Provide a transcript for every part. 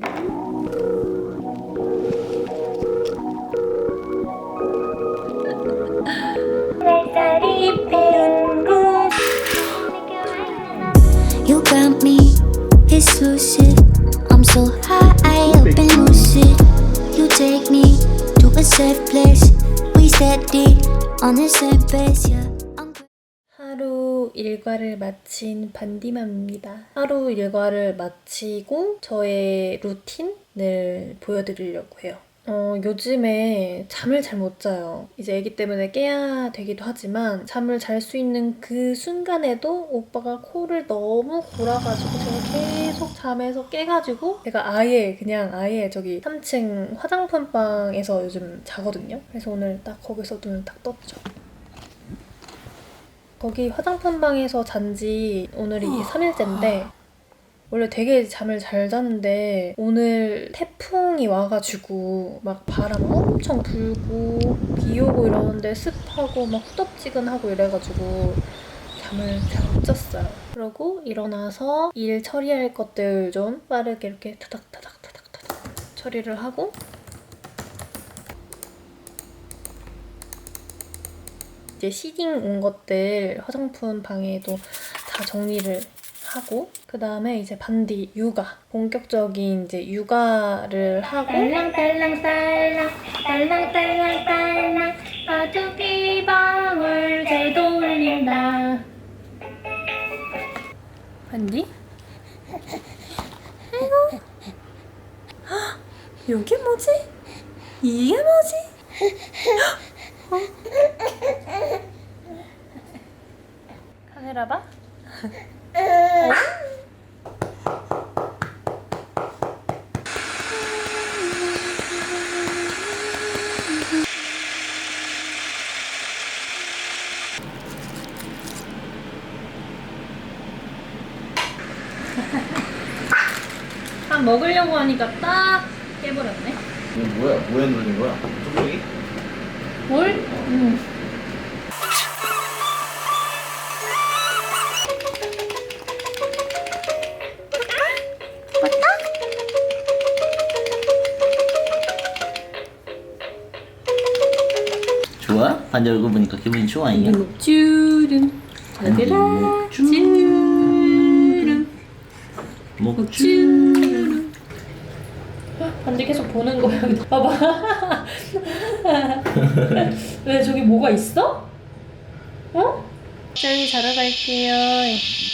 You got me, lucid. I'm so high I up and lucid. You take me to a safe place. We steady on the same pace, yeah. 일과를 마친 반디맘입니다. 하루 일과를 마치고 저의 루틴을 보여드리려고 해요. 어, 요즘에 잠을 잘 못 자요. 이제 애기 때문에 깨야 되기도 하지만 잠을 잘 수 있는 그 순간에도 오빠가 코를 너무 골아가지고 제가 계속 잠에서 깨가지고 제가 아예 그냥 아예 저기 3층 화장품 방에서 요즘 자거든요. 그래서 오늘 딱 거기서 눈을 딱 떴죠. 거기 화장품 방에서 잔 지 오늘이 3일째인데 원래 되게 잠을 잘 자는데 오늘 태풍이 와가지고 막 바람 엄청 불고 비 오고 이러는데 습하고 막 후덥지근하고 이래가지고 잠을 잘 못 잤어요. 그러고 일어나서 일 처리할 것들 좀 빠르게 이렇게 타닥타닥 처리를 하고 이제 시딩 온 것들 화장품 방에도 다 정리를 하고 그 다음에 이제 반디 육아 본격적인 이제 육아를 하고 딸랑딸랑 딸랑 딸랑딸랑 딸랑 아주기 방울 잘 돌린다 반디? 아이고 헉, 여기 뭐지? 이게 뭐지? 카메라 봐? 밥 먹으려고 하니까 딱 깨버렸네. 이거 뭐야? 뭐에 누르는 거야? 뚝배기? 뭘? 응. 좋아? 반지 얼굴 보니까 기분이 좋아 이게? 주름 반지 얘들아 주름 주름 목 주름 반지 계속 보는 거야. 봐봐 왜 저기 뭐가 있어? 어? 저희 자러 갈게요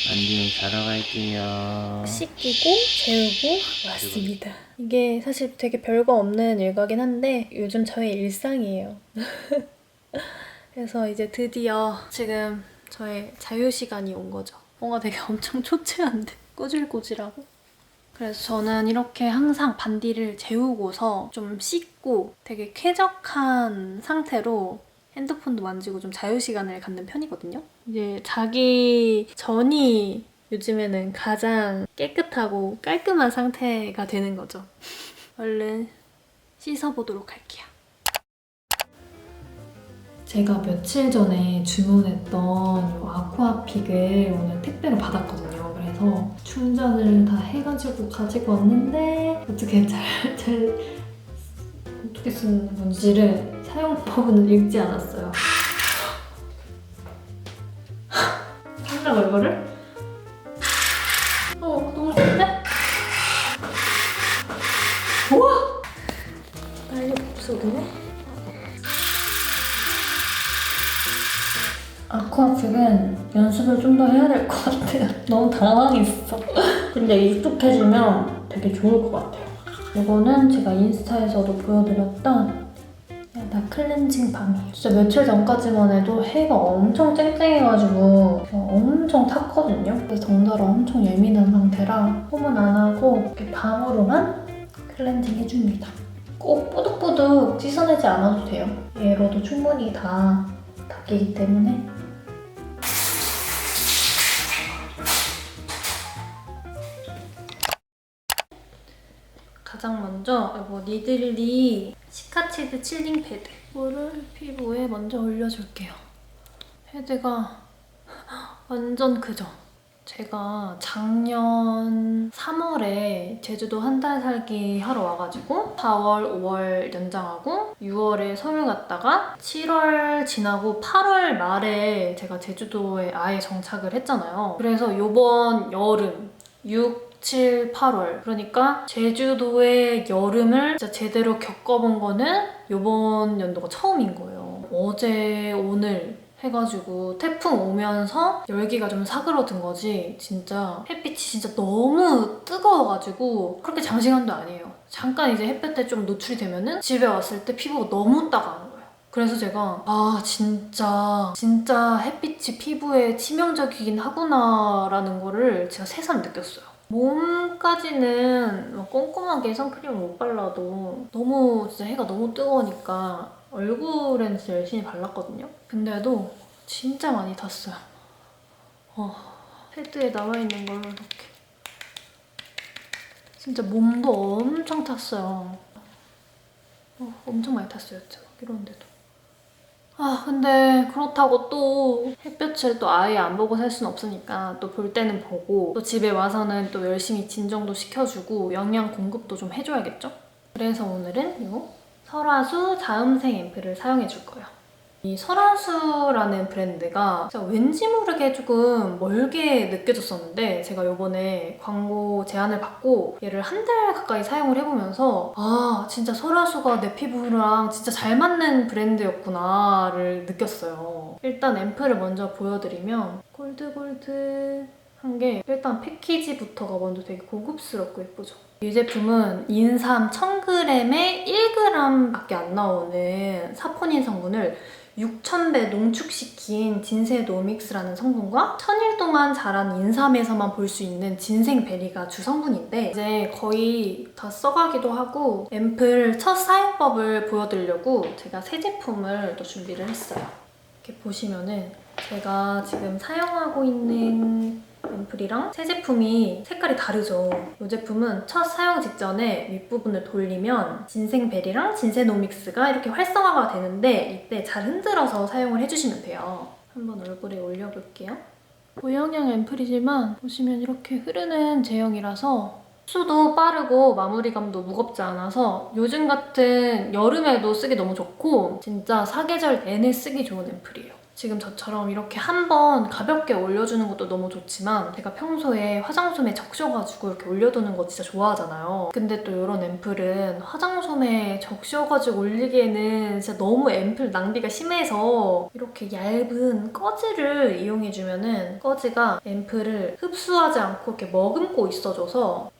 반지 자러 갈게요 씻기고 재우고 왔습니다. 이게 사실 되게 별거 없는 일과긴 한데 요즘 저의 일상이에요. 그래서 이제 드디어 지금 저의 자유 시간이 온 거죠. 뭔가 되게 엄청 초췌한데 꼬질꼬질하고. 그래서 저는 이렇게 항상 반디를 재우고서 좀 씻고 되게 쾌적한 상태로 핸드폰도 만지고 좀 자유 시간을 갖는 편이거든요. 이제 자기 전이 요즘에는 가장 깨끗하고 깔끔한 상태가 되는 거죠. 얼른 씻어보도록 할게요. 제가 며칠 전에 주문했던 요 아쿠아픽을 오늘 택배로 받았거든요. 그래서 충전을 다 해가지고 가지고 왔는데 어떻게 잘, 잘 어떻게 쓰는 건지를 사용법은 읽지 않았어요. 해야 될 것 같아요. 너무 당황했어. 근데 익숙해지면 되게 좋을 것 같아요. 이거는 제가 인스타에서도 보여드렸던 나 클렌징 밤이에요. 진짜 며칠 전까지만 해도 해가 엄청 쨍쨍해가지고 엄청 탔거든요. 그래서 덩달아 엄청 예민한 상태라 홈은 안 하고 이렇게 밤으로만 클렌징 해줍니다. 꼭 뽀득뽀득 씻어내지 않아도 돼요. 얘로도 충분히 다 닦이기 때문에 먼저 이거 니들리 시카치드 칠링 패드 이거를 피부에 먼저 올려줄게요. 패드가 완전 크죠? 제가 작년 3월에 제주도 한 달 살기 하러 와가지고 4월, 5월 연장하고 6월에 서울 갔다가 7월 지나고 8월 말에 제가 제주도에 아예 정착을 했잖아요. 그래서 요번 여름 6, 7, 8월 그러니까 제주도의 여름을 진짜 제대로 겪어본 거는 요번 연도가 처음인 거예요. 어제 오늘 해가지고 태풍 오면서 열기가 좀 사그러든 거지 진짜 햇빛이 진짜 너무 뜨거워가지고 그렇게 장시간도 아니에요. 잠깐 이제 햇볕에 좀 노출이 되면은 집에 왔을 때 피부가 너무 거예요. 그래서 제가 아 진짜 진짜 햇빛이 피부에 치명적이긴 하구나라는 거를 제가 새삼 느꼈어요. 몸까지는 막 꼼꼼하게 선크림을 못 발라도 너무 진짜 해가 너무 뜨거우니까 얼굴엔 진짜 열심히 발랐거든요. 근데도 진짜 많이 탔어요. 어, 패드에 나와 있는 걸로 이렇게 진짜 몸도 엄청 탔어요. 어, 엄청 많이 탔어요, 이러는데도. 아, 근데 그렇다고 또 햇볕을 또 아예 안 보고 살 수는 없으니까 또 볼 때는 보고 또 집에 와서는 또 열심히 진정도 시켜주고 영양 공급도 좀 해줘야겠죠? 그래서 오늘은 이 설화수 자음생 앰플을 사용해 줄 거예요. 이 설화수라는 브랜드가 진짜 왠지 모르게 조금 멀게 느껴졌었는데 제가 요번에 광고 제안을 받고 얘를 한 달 가까이 사용을 해보면서 아 진짜 설화수가 내 피부랑 진짜 잘 맞는 브랜드였구나를 느꼈어요. 일단 앰플을 먼저 보여드리면 골드골드 한 게 일단 패키지부터가 먼저 되게 고급스럽고 예쁘죠. 이 제품은 인삼 1000g에 1g밖에 안 나오는 사포닌 성분을 6,000배 농축시킨 진세노믹스라는 성분과 천일 동안 자란 인삼에서만 볼 수 있는 진생베리가 주 성분인데 이제 거의 다 써가기도 하고 앰플 첫 사용법을 보여드리려고 제가 새 제품을 또 준비를 했어요. 이렇게 보시면은 제가 지금 사용하고 있는 앰플이랑 새 제품이 색깔이 다르죠. 이 제품은 첫 사용 직전에 윗부분을 돌리면 진생베리랑 진세노믹스가 이렇게 활성화가 되는데 이때 잘 흔들어서 사용을 해주시면 돼요. 한번 얼굴에 올려볼게요. 고영양 앰플이지만 보시면 이렇게 흐르는 제형이라서 흡수도 빠르고 마무리감도 무겁지 않아서 요즘 같은 여름에도 쓰기 너무 좋고 진짜 사계절 내내 쓰기 좋은 앰플이에요. 지금 저처럼 이렇게 한 번 가볍게 올려주는 것도 너무 좋지만 제가 평소에 화장솜에 적셔가지고 이렇게 올려두는 거 진짜 좋아하잖아요. 근데 또 이런 앰플은 화장솜에 적셔가지고 올리기에는 진짜 너무 앰플 낭비가 심해서 이렇게 얇은 꺼지를 이용해주면은 꺼지가 앰플을 흡수하지 않고 이렇게 머금고 있어줘서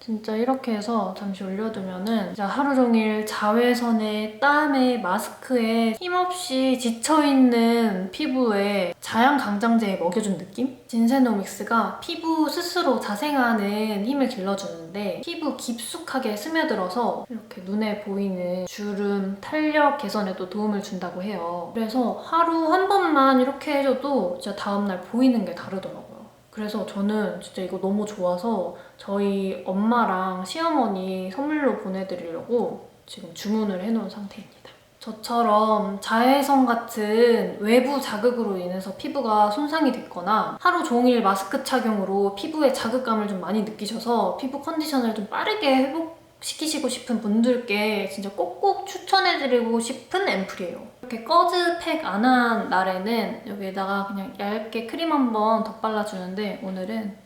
진짜 이렇게 해서 잠시 올려두면은 진짜 하루 종일 자외선에 땀에 마스크에 힘없이 지쳐있는 피부에 자양강장제에 먹여준 느낌? 진세노믹스가 피부 스스로 자생하는 힘을 길러주는데 피부 깊숙하게 스며들어서 이렇게 눈에 보이는 주름, 탄력 개선에도 도움을 준다고 해요. 그래서 하루 한 번만 이렇게 해줘도 진짜 다음날 보이는 게 다르더라고요. 그래서 저는 진짜 이거 너무 좋아서 저희 엄마랑 시어머니 선물로 보내드리려고 지금 주문을 해놓은 상태입니다. 저처럼 자외선 같은 외부 자극으로 인해서 피부가 손상이 됐거나 하루 종일 마스크 착용으로 피부에 자극감을 좀 많이 느끼셔서 피부 컨디션을 좀 빠르게 회복 시키시고 싶은 분들께 진짜 꼭꼭 추천해드리고 싶은 앰플이에요. 이렇게 꺼즈 팩 안 한 날에는 여기에다가 그냥 얇게 크림 한번 덧발라주는데 오늘은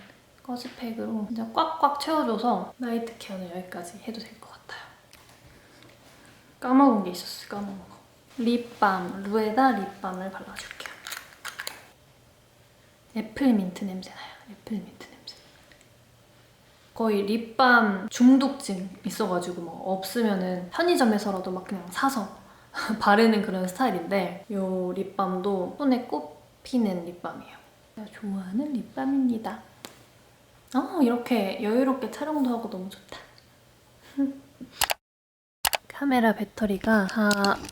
꺼즈 팩으로 진짜 꽉꽉 채워줘서 나이트 케어는 여기까지 해도 될 것 같아요. 까먹은 게 있었어요, 까먹은 거. 립밤, 루에다 립밤을 발라줄게요. 애플민트 냄새 나요, 애플민트. 거의 립밤 중독증 있어가지고 막 없으면은 편의점에서라도 막 그냥 사서 바르는 그런 스타일인데 이 립밤도 손에 꼽히는 립밤이에요. 제가 좋아하는 립밤입니다. 아 이렇게 여유롭게 촬영도 하고 너무 좋다. 카메라 배터리가 다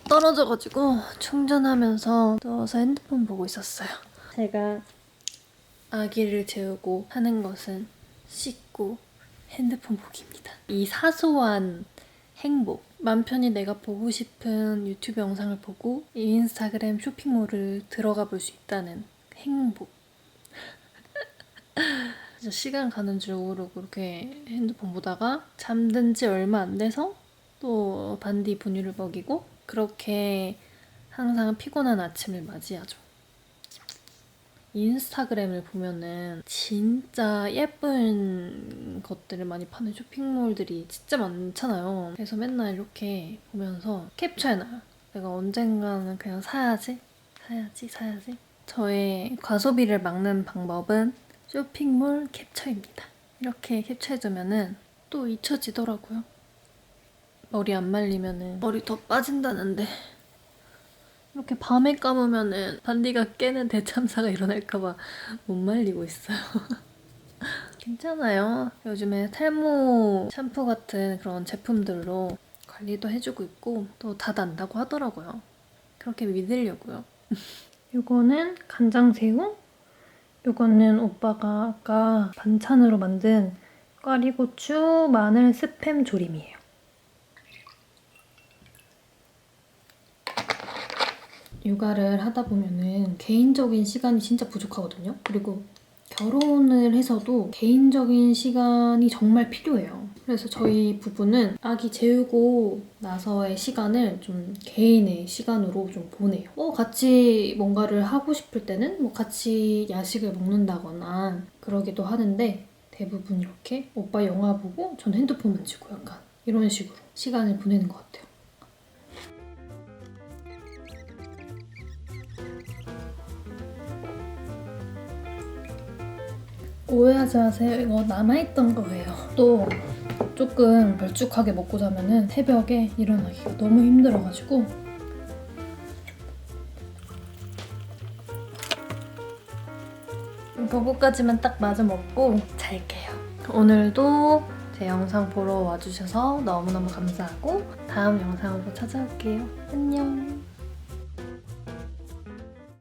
떨어져가지고 충전하면서 누워서 핸드폰 보고 있었어요. 제가 아기를 재우고 하는 것은 씻고 핸드폰 보기입니다. 이 사소한 행복. 맘 편히 내가 보고 싶은 유튜브 영상을 보고 이 인스타그램 쇼핑몰을 들어가 볼 수 있다는 행복. 진짜 시간 가는 줄 모르고 이렇게 핸드폰 보다가 잠든 지 얼마 안 돼서 또 반디 분유를 먹이고 그렇게 항상 피곤한 아침을 맞이하죠. 인스타그램을 보면은 진짜 예쁜 것들을 많이 파는 쇼핑몰들이 진짜 많잖아요. 그래서 맨날 이렇게 보면서 캡처해놔요. 내가 언젠가는 그냥 사야지, 사야지, 사야지. 저의 과소비를 막는 방법은 쇼핑몰 캡처입니다. 이렇게 캡처해두면은 또 잊혀지더라고요. 머리 안 말리면은 머리 더 빠진다는데 이렇게 밤에 감으면은 반디가 깨는 대참사가 일어날까봐 못 말리고 있어요. 괜찮아요. 요즘에 탈모 샴푸 같은 그런 제품들로 관리도 해주고 있고 또 다 난다고 하더라고요. 그렇게 믿으려고요. 요거는 간장새우, 요거는 오빠가 아까 반찬으로 만든 꽈리고추 마늘 스팸 조림이에요. 육아를 하다 보면은 개인적인 시간이 진짜 부족하거든요. 그리고 결혼을 해서도 개인적인 시간이 정말 필요해요. 그래서 저희 부부는 아기 재우고 나서의 시간을 좀 개인의 시간으로 좀 보내요. 어, 같이 뭔가를 하고 싶을 때는 뭐 같이 야식을 먹는다거나 그러기도 하는데 대부분 이렇게 오빠 영화 보고 전 핸드폰 만지고 약간 이런 식으로 시간을 보내는 것 같아요. 오해하지 마세요. 이거 남아있던 거예요. 또 조금 걸쭉하게 먹고 자면은 새벽에 일어나기가 너무 힘들어가지고 그거까지만 딱 마저 먹고 잘게요. 오늘도 제 영상 보러 와주셔서 너무너무 감사하고 다음 영상으로 찾아올게요. 안녕.